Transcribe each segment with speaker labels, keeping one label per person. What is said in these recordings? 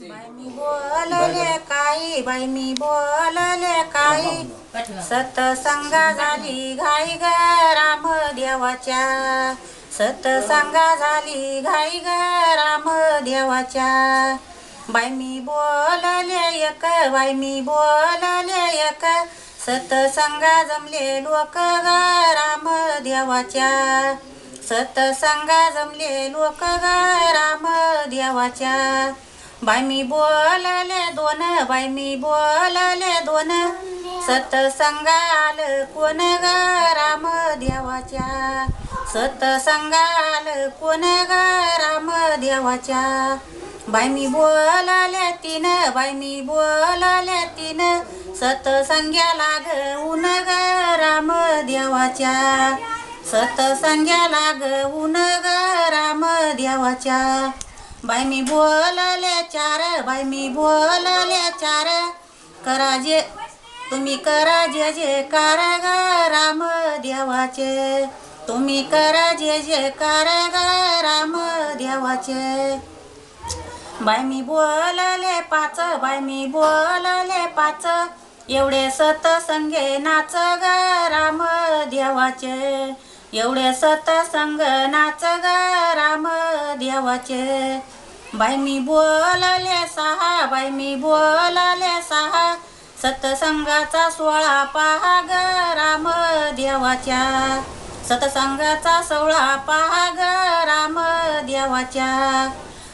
Speaker 1: बाई मी बोलले काही बाई मी बोलले काही. सतसंगा झाली घाई ग राम देवाच्या. सतसंगा झाली घाई ग राम देवाच्या. बाई मी बोलले एक बाई मी बोलले एक. सतसंगा जमले लोक ग राम देवाच्या. सतसंगा जमले लोक ग राम देवाच्या. बाई मी बोलले दोन बाय मी बोलले दोन. सतसंगाल कोण ग राम देवाच्या? सतसंगाल कोण ग राम देवाच्या? बाई मी बोलले तीन बाय मी बोलले तीन. सतसंग्या लाग उन ग राम देवाच्या? सतसंग्या लाग उन ग राम देवाच्या? बाई मी बोलल्या चार बाई मी बोलल्या चार. करा जे तुम्ही करा जे जे कार ग राम देवाचे तुम्ही करा जे जे कार ग राम देवाचे बाय मी बोलले पाच बाय मी बोलले पाच. एवढे सतसंगे नाच ग राम देवाचे एवढे सतसंग नाच ग राम देवाचे बाई मी बोलले सहा बाई मी बोलले सहा. सतसंगाचा सोळा पहा ग राम देवाच्या सतसंगाचा सोळा पहा ग राम देवाच्या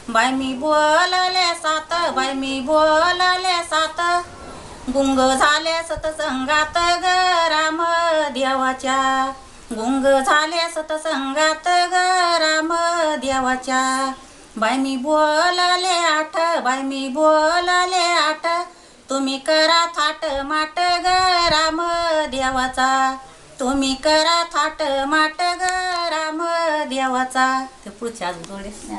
Speaker 1: बाई मी बोलले सात बाई मी बोलले सात. गुंग झाले सतसंगात ग राम देवाच्या गुंग झाले सतसंगात ग राम देवाच्या बाय मी बोलले आठ बाय मी बोलले आठ. तुम्ही करा थाट माट ग राम देवाचा. तुम्ही करा थाट माट ग राम देवाचा. ते पुढच्या अजून